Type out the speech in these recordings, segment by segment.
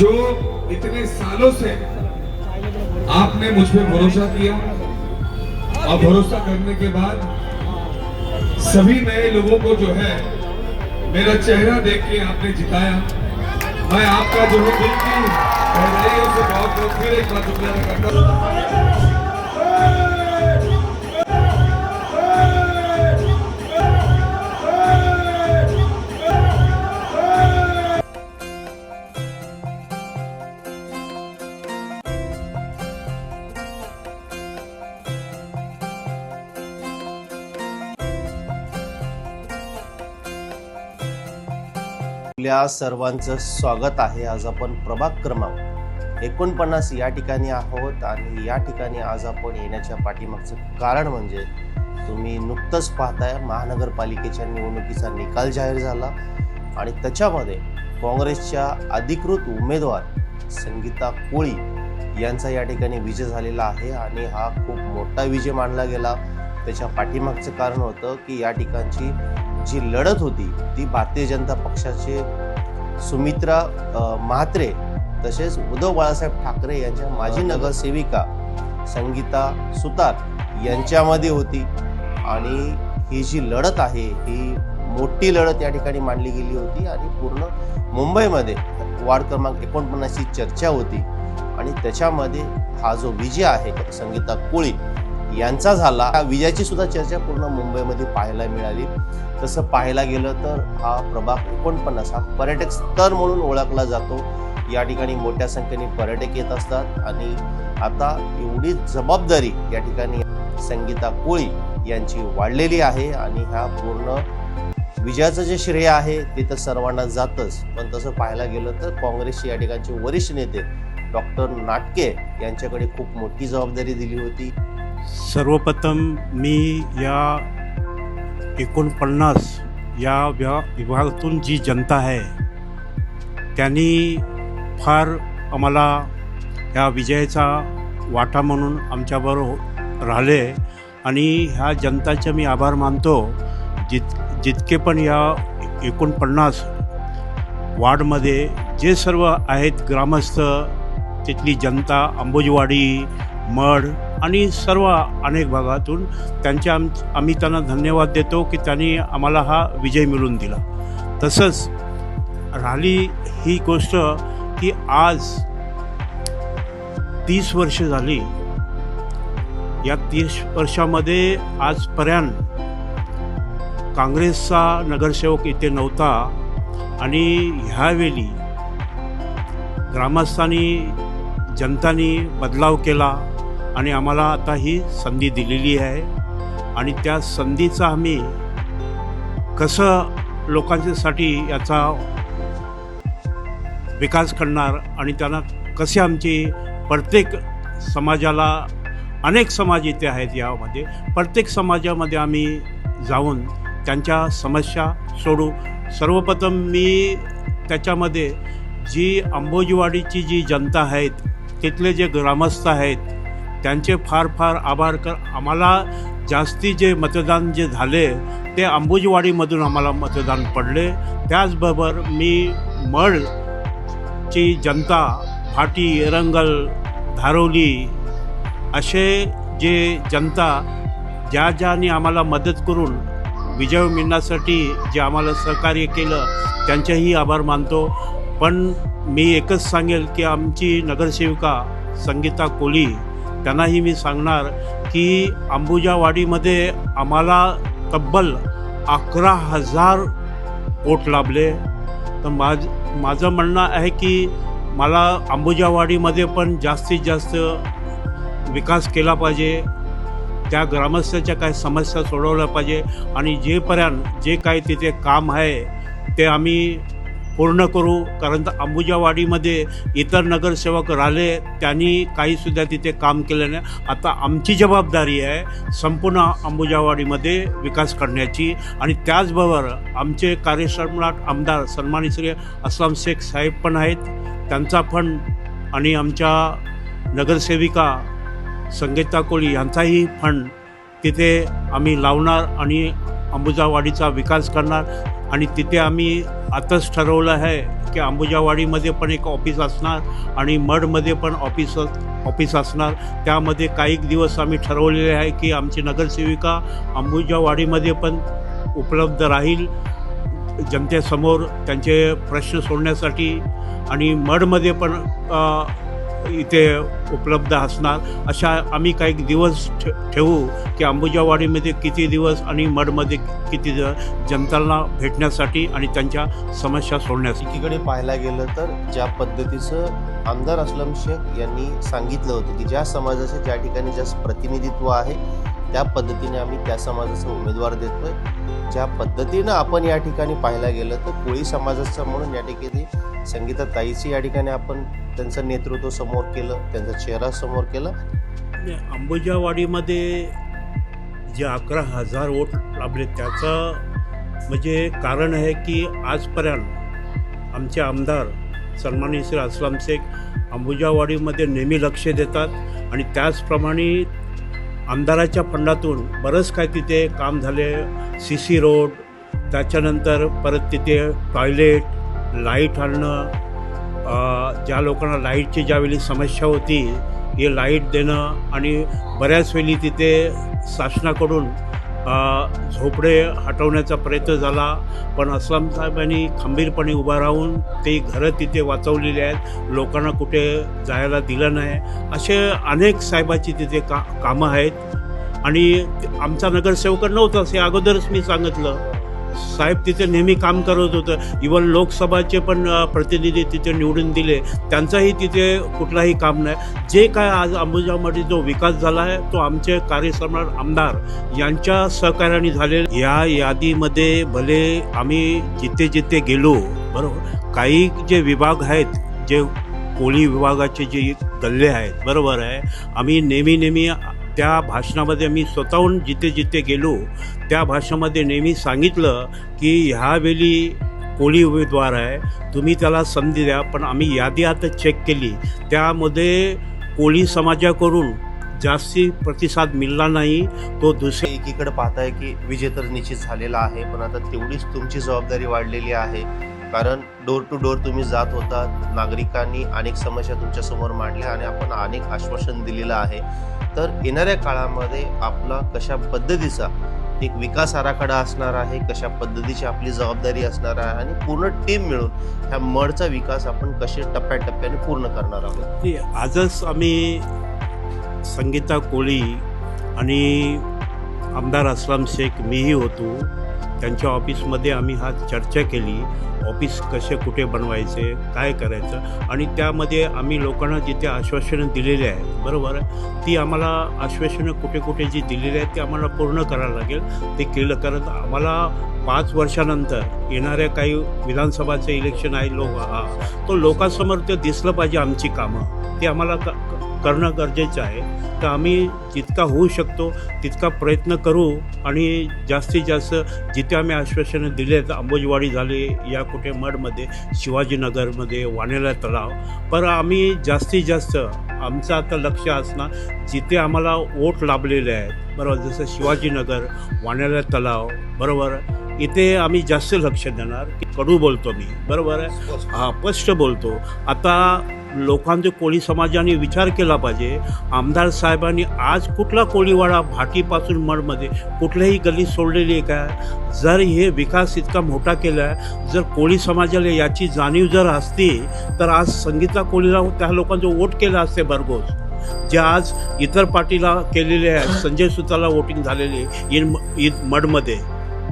जो इतने सालों से आपने मुझ पे भरोसा किया और भरोसा करने के बाद सभी नए लोगों को जो है मेरा चेहरा देख के आपने जिताया। मैं आपका जो है दिल की गहराइयों से बहुत बहुत फिर एक बार शुक्रिया करता हूँ। आपल्या सर्वांचं स्वागत आहे. आज आपण प्रभाग क्रमांक एकोणपन्नास या ठिकाणी आहोत आणि या ठिकाणी आज आपण येण्याच्या पाठीमागचं कारण म्हणजे तुम्ही नुकतंच पाहताय महानगरपालिकेच्या निवडणुकीचा निकाल जाहीर झाला आणि त्याच्यामध्ये काँग्रेसच्या अधिकृत उमेदवार संगीता कोळी यांचा या ठिकाणी विजय झालेला आहे आणि हा खूप मोठा विजय मानला गेला. त्याच्या पाठीमागचं कारण होतं की या ठिकाणची जी लढत होती ती भारतीय जनता पक्षाचे सुमित्रा म्हात्रे तसेच उद्धव बाळासाहेब ठाकरे यांच्या माजी नगरसेविका संगीता सुतार यांच्यामध्ये होती. आणि ही जी लढत आहे ही मोठी लढत या ठिकाणी मांडली गेली होती आणि पूर्ण मुंबईमध्ये वार्ड क्रमांक एकोणपन्नासची चर्चा होती. आणि त्याच्यामध्ये हा जो विजय आहे संगीता कोळी यांचा झाला. विजयाची सुद्धा चर्चा पूर्ण मुंबईमध्ये पाहायला मिळाली. तसं पाहायला गेलं तर हा प्रभाग एकोणपन्नास हा पर्यटक स्थळ म्हणून ओळखला जातो. या ठिकाणी मोठ्या संख्येने पर्यटक येत असतात आणि आता एवढी जबाबदारी या ठिकाणी संगीता कोळी यांची वाढलेली आहे आणि ह्या पूर्ण विजयाचं जे श्रेय आहे ते तर सर्वांना जातच. पण तसं पाहायला गेलं तर काँग्रेसचे या ठिकाणचे वरिष्ठ नेते डॉक्टर नाटके यांच्याकडे खूप मोठी जबाबदारी दिली होती. सर्वप्रथम मी या एकोणपन्नास या व्या विभागातून जी जनता आहे त्यांनी फार आम्हाला या विजयाचा वाटा म्हणून आमच्याबरोबर हो-, राहिले आणि ह्या जनताचे मी आभार मानतो. जित जितके पण या एकोणपन्नास वार्डमध्ये जे सर्व आहेत ग्रामस्थ तिथली जनता आंबोजवाडी मढ आणि सर्व अनेक भागातून त्यांच्या आम आम्ही त्यांना धन्यवाद देतो की त्यांनी आम्हाला हा विजय मिळवून दिला. तसंच राहिली ही गोष्ट की आज तीस वर्ष झाली. या तीस वर्षामध्ये आजपर्यंत काँग्रेसचा नगरसेवक इथे नव्हता आणि ह्यावेळी ग्रामस्थांनी जनतानी बदलाव केला. आणि आम्हाला आता ही संधी दिलेली आहे. आणि त्या संधीचा आम्ही कसं लोकांच्यासाठी याचा विकास करणार आणि त्यांना कसे आमची प्रत्येक समाजाला अनेक समाज इथे आहेत यामध्ये प्रत्येक समाजामध्ये आम्ही जाऊन त्यांच्या समस्या सोडू. सर्वप्रथम मी त्याच्यामध्ये जी अंबोजीवाडीची जी जनता आहेत तिथले जे ग्रामस्थ आहेत त्यांचे फार फार आभार कर आम्हाला जास्ती जे मतदान जे झाले ते अंबुजवाडीमधून आम्हाला मतदान पडले. त्याचबरोबर मी मळची जनता फाटी एरंगल धारोली असे जे जनता ज्या ज्याने आम्हाला मदत करून विजय मिळण्यासाठी जे आम्हाला सहकार्य केलं त्यांचेही आभार मानतो. पण मी एकच सांगेल की आमची नगरसेविका संगीता कोली त्यांनाही मी सांगणार की अंबुजावाडीमध्ये आम्हाला तब्बल अकरा हजार वोट लाभले. तर माझ माझं म्हणणं आहे की मला अंबुजावाडीमध्ये पण जास्तीत जास्त विकास केला पाहिजे. त्या ग्रामस्थाच्या काही समस्या सोडवल्या पाहिजे. आणि जेपर्यंत जे काही तिथे काम आहे ते आम्ही पूर्ण करू. कारण तर अंबुजावाडीमध्ये इतर नगरसेवक राहिले त्यांनी काहीसुद्धा तिथे काम केलं नाही. आता आमची जबाबदारी आहे संपूर्ण अंबुजावाडीमध्ये विकास करण्याची. आणि त्याचबरोबर आमचे कार्यसम्राट आमदार सन्मानित श्री अस्लाम शेख साहेब पण आहेत. त्यांचा पण आणि आमच्या नगरसेविका संगीता कोळी यांचाही फंड तिथे आम्ही लावणार आणि अंबुजावाडीचा विकास करणार आणि तिथे आम्ही आताच ठरवलं आहे की अंबुजावाडीमध्ये पण एक ऑफिस असणार आणि मडमध्ये पण ऑफिस ऑफिस असणार. त्यामध्ये काही दिवस आम्ही ठरवलेले आहे की आमची नगरसेविका अंबुजावाडीमध्ये पण उपलब्ध राहील. जनतेसमोर त्यांचे प्रश्न सोडण्यासाठी आणि मडमध्ये पण इथे उपलब्ध असणार. अशा आम्ही काही दिवस ठे ठेवू की अंबुजावाडीमध्ये किती दिवस आणि मडमध्ये किती दिवस जनतांना भेटण्यासाठी आणि त्यांच्या समस्या सोडण्यासाठी. एकीकडे पाहायला गेलं तर ज्या पद्धतीचं आमदार असलम शेख यांनी सांगितलं होतं की ज्या समाजाचे ज्या ठिकाणी जास्त प्रतिनिधित्व आहे त्या पद्धतीने आम्ही त्या समाजाचा उमेदवार देतोय. ज्या पद्धतीनं आपण या ठिकाणी पाहायला गेलं तर कोळी समाजाचं म्हणून या ठिकाणी संगीता ताईची या ठिकाणी आपण त्यांचं नेतृत्व समोर केलं त्यांचा चेहरा समोर केला. अंबुजावाडीमध्ये जे अकरा हजार वोट लाभले त्याचं म्हणजे कारण आहे की आजपर्यंत आमचे आमदार सन्मानी श्री अस्लाम शेख अंबुजावाडीमध्ये नेहमी लक्ष देतात आणि त्याचप्रमाणे आमदाराच्या फंडातून बरंच काय तिथे काम झाले. सी सी रोड त्याच्यानंतर परत तिथे टॉयलेट लाइट आणणं ज्या लोकांना लाईटची ज्यावेळी समस्या होती हे लाइट देणं आणि बऱ्याच वेळी तिथे शासनाकडून झोपडे हटवण्याचा प्रयत्न झाला पण असलम साहेबांनी खंबीरपणे उभा राहून ते घरं तिथे वाचवलेली आहेत. लोकांना कुठे जायला दिलं नाही. असे अनेक साहेबाची तिथे का कामं आहेत. आणि आमचा नगरसेवक नव्हता हे अगोदरच मी सांगितलं. साहेब तिथे नेहमी काम करत होतं. इवन लोकसभाचे पण प्रतिनिधी तिथे निवडून दिले. त्यांचाही तिथे कुठलाही काम नाही. जे काय आज अंबुजामध्ये जो विकास झाला आहे तो आमचे कार्यसम्राट आमदार यांच्या सहकार्याने झाले या यादीमध्ये भले आम्ही जिथे जिथे गेलो बरोबर? काही जे विभाग आहेत जे कोळी विभागाचे जे गल्ले आहेत बरोबर आहे? आम्ही नेहमी नेहमी त्या भाषणामध्ये मी स्वतःहून जिथे जिथे गेलो त्या भाषेमध्ये नेहमी सांगितलं की ह्यावेळी कोळी उमेदवार आहे तुम्ही त्याला संधी द्या पण आम्ही यादी आता चेक केली. त्यामध्ये कोळी समाजाकडून जास्ती प्रतिसाद मिळला नाही. तो दुसऱ्या एकीकडे पाहताय की विजय तर निश्चित झालेला आहे पण आता तेवढीच तुमची जबाबदारी वाढलेली आहे. कारण डोर टू डोर तुम्ही जात होता नागरिकांनी अनेक समस्या तुमच्यासमोर मांडल्या आणि आपण अनेक आश्वासन दिलेलं आहे. तर येणाऱ्या काळामध्ये आपला कशा पद्धतीचा एक विकास आराखडा असणार आहे कशा पद्धतीची आपली जबाबदारी असणार आहे आणि पूर्ण टीम मिळून ह्या मडचा विकास आपण कसे टप्प्याटप्प्याने पूर्ण करणार आहोत. आजच आम्ही संगीता कोळी आणि आमदार असलाम शेख मीही होतो. त्यांच्या ऑफिसमध्ये आम्ही हा चर्चा केली. ऑफिस कसे कुठे बनवायचे काय करायचं आणि त्यामध्ये आम्ही लोकांना जिथे आश्वासनं दिलेली आहेत बरोबर? ती आम्हाला आश्वासनं कुठे कुठे जी दिलेली आहेत ती आम्हाला पूर्ण करायला लागेल. ते केलं कारण आम्हाला पाच वर्षानंतर येणाऱ्या काही विधानसभाचे इलेक्शन आहे लोक हा तो लोकांसमोर ते दिसलं पाहिजे आमची कामं. ते आम्हाला क- करणं गरजेचं आहे. तर आम्ही जितका होऊ शकतो तितका प्रयत्न करू आणि जास्तीत जास्त जिथे आम्ही आश्वासनं दिले आहेत अंबोजवाडी झाली या कुठे मडमध्ये शिवाजीनगरमध्ये वानेला तलाव. पर आम्ही जास्तीत जास्त आमचं आता लक्ष असणार जिथे आम्हाला ओट लाभलेले आहेत. बरोबर जसं शिवाजीनगर वाण्याला तलाव बरोबर? इथे आम्ही जास्त लक्ष देणार. की कडू बोलतो मी बरोबर? आहे हा स्पष्ट बोलतो. आता लोकांचे कोळी समाजाने विचार केला पाहिजे. आमदार साहेबांनी आज कुठला कोळीवाडा भाटीपासून मडमध्ये कुठल्याही गल्ली सोडलेली आहे का? जर हे विकास इतका मोठा केला आहे जर कोळी समाजाला याची जाणीव जर असती तर आज संगीतला कोळीला त्या लोकांचं वोट केलं असते भरघोस. जे आज इतर पार्टीला केलेले आहेत संजय सुताला वोटिंग झालेली इन ईद मडमध्ये.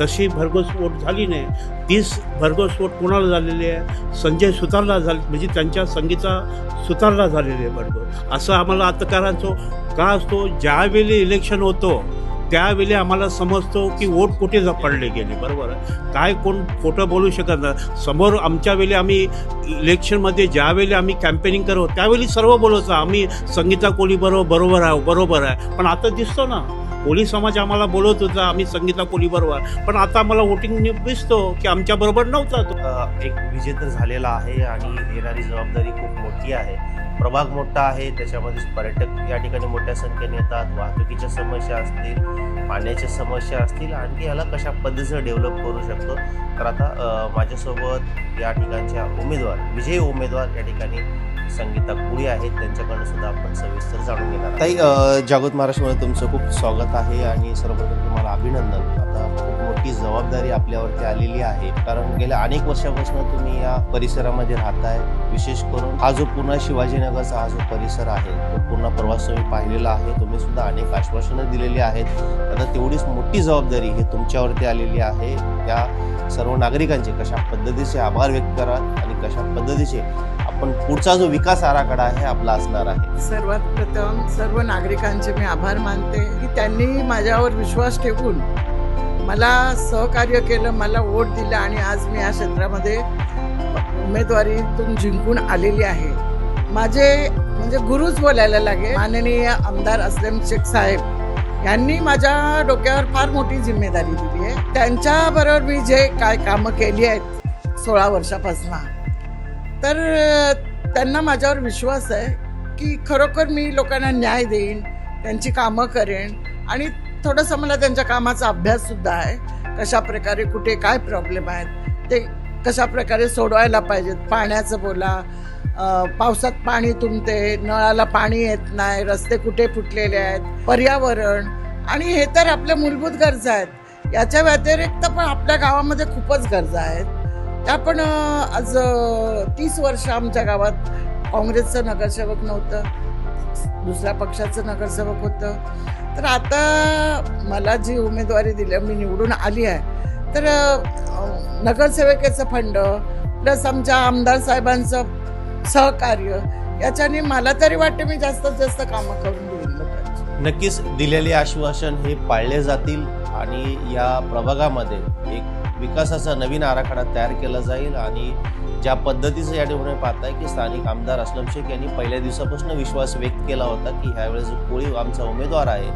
तशी भरघोस वोट झाली नाही. तीस भरघोस वोट कोणाला झालेली आहे? संजय सुतारला झाली म्हणजे त्यांच्या संगीता सुतारला झालेली आहे भरघोस. असं आम्हाला आता करायचो का असतो? ज्यावेळी इलेक्शन होतो त्यावेळी आम्हाला समजतो की वोट कुठे पडले गेले बरोबर? काय कोण खोटं बोलू शकत नाही. समोर आमच्या वेळी आम्ही इलेक्शनमध्ये ज्यावेळी आम्ही कॅम्पेनिंग करतो त्यावेळी सर्व बोलवतो आम्ही संगीता कोली बरोबर बरोबर आहे बरोबर आहे. पण आता दिसतो ना कोळी समाज आम्हाला बोलत होता आम्ही संगीता कोली बरोबर पण आता आम्हाला वोटिंग दिसतो की आमच्या बरोबर नव्हता तो. एक विजेता झालेला आहे आणि येणारी जबाबदारी खूप मोठी आहे. प्रभाग मोठा आहे त्याच्यामध्ये पर्यटक या ठिकाणी मोठ्या संख्येने येतात वाहतुकीच्या समस्या असतील पाण्याच्या समस्या असतील आणखी याला कशा पद्धतीचं डेव्हलप करू शकतो? तर आता माझ्यासोबत या ठिकाणच्या उमेदवार विजयी उमेदवार या ठिकाणी संगीता कुळी आहेत त्यांच्याकडनं सुद्धा आपण सविस्तर जाणून घेणार ताई जागृत महाराष्ट्रमध्ये तुमचं खूप स्वागत आहे आणि सर्वप्रथम तुम्हाला अभिनंदन. आता खूप मोठी जबाबदारी आपल्यावरती आलेली आहे कारण गेल्या अनेक वर्षापासून तुम्ही या परिसरामध्ये राहताय. विशेष करून हा जो पूर्ण शिवाजीनगरचा हा जो परिसर आहे तो पूर्ण प्रवास तुम्ही पाहिलेला आहे. तुम्ही सुद्धा अनेक आश्वासनं दिलेली आहेत. आता तेवढीच मोठी जबाबदारी ही तुमच्यावरती आलेली आहे. त्या सर्व नागरिकांचे कशा पद्धतीचे आभार व्यक्त करा आणि कशा पद्धतीचे आपण पुढचा जो विकास आराखडा आहे आपला असणार आहे. सर्वात प्रथम सर्व नागरिकांचे मी आभार मानते की त्यांनी माझ्यावर विश्वास ठेवून मला सहकार्य केलं मला वोट दिलं आणि आज मी या क्षेत्रामध्ये उमेदवारीतून जिंकून आलेली आहे. माझे म्हणजे गुरुच बोलायला लागे माननीय आमदार असलम शेख साहेब यांनी माझ्या डोक्यावर फार मोठी जिम्मेदारी दिली आहे. त्यांच्याबरोबर मी जे काय कामं केली आहेत सोळा वर्षापासून तर त्यांना माझ्यावर विश्वास आहे की खरोखर मी लोकांना न्याय देईन त्यांची कामं करेन आणि थोडंसं मला त्यांच्या कामाचा अभ्याससुद्धा आहे. कशा प्रकारे कुठे काय प्रॉब्लेम आहेत ते कशा प्रकारे सोडवायला पाहिजेत? पाण्याचं बोला. पावसात पाणी तुंबते नळाला पाणी येत नाही रस्ते कुठे फुटलेले आहेत? पर्यावरण. आणि हे तर आपल्या मूलभूत गरजा आहेत. याच्या व्यतिरिक्त पण आपल्या गावामध्ये खूपच गरजा आहेत. त्या पण आज तीस वर्ष आमच्या गावात काँग्रेसचं नगरसेवक नव्हतं. दुसऱ्या पक्षाचं नगरसेवक होतं. तर आता मला जी उमेदवारी दिली मी निवडून आली आहे. तर नगरसेविकेचं नगरसेवकेचं फंड प्लस आमच्या आमदार साहेबांचं सहकार्य याच्याने मला तरी वाटते मी जास्तीत जास्त कामं करून देईन नक्कीच दिलेले आश्वासन हे पाळले जातील आणि या प्रभागामध्ये एक विकासाचा नवीन आराखडा तयार केला जाईल आणि ज्या पद्धतीचं या ठिकाणी पाहताय की स्थानिक आमदार असलम शेख यांनी पहिल्या दिवसापासून विश्वास व्यक्त केला होता की ह्यावेळेस कोळी आमचा उमेदवार आहे.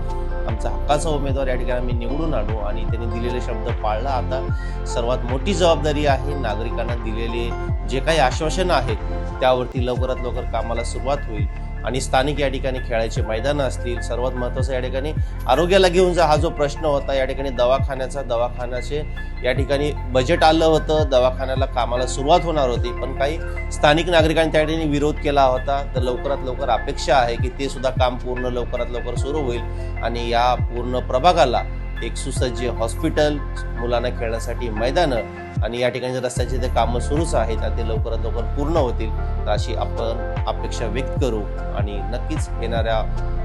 आमचा हक्काचा उमेदवार या ठिकाणी आम्ही निवडून आलो आणि त्यांनी दिलेले शब्द पाळला. आता सर्वात मोठी जबाबदारी आहे नागरिकांना दिलेले जे काही आश्वासनं आहेत त्यावरती लवकरात लवकर कामाला सुरुवात होईल. आणि स्थानिक या ठिकाणी खेळायचे मैदानं असतील सर्वात महत्त्वाचं या ठिकाणी आरोग्याला घेऊन जा हा जो प्रश्न होता या ठिकाणी दवाखान्याचा दवाखान्याचे या ठिकाणी बजेट आलं होतं दवाखान्याला कामाला सुरुवात होणार होती पण काही स्थानिक नागरिकांनी त्या ठिकाणी विरोध केला होता तर लवकरात लवकर अपेक्षा आहे की ते सुद्धा काम पूर्ण लवकरात लवकर सुरू होईल आणि या पूर्ण प्रभागाला एक सुसज्ज हॉस्पिटल मुलांना खेळण्यासाठी मैदानं आणि या ठिकाणी रस्त्याचे ते कामं सुरूच आहेत आणि ते लवकरात लवकर पूर्ण होतील तर अशी आपण अपेक्षा व्यक्त करू आणि नक्कीच येणाऱ्या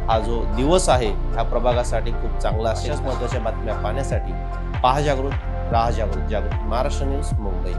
हा जो दिवस आहे ह्या प्रभागासाठी खूप चांगला अशाच महत्त्वाच्या बातम्या पाहण्यासाठी पहा जागृत राहा जागृत जागृत. महाराष्ट्र न्यूज मुंबई.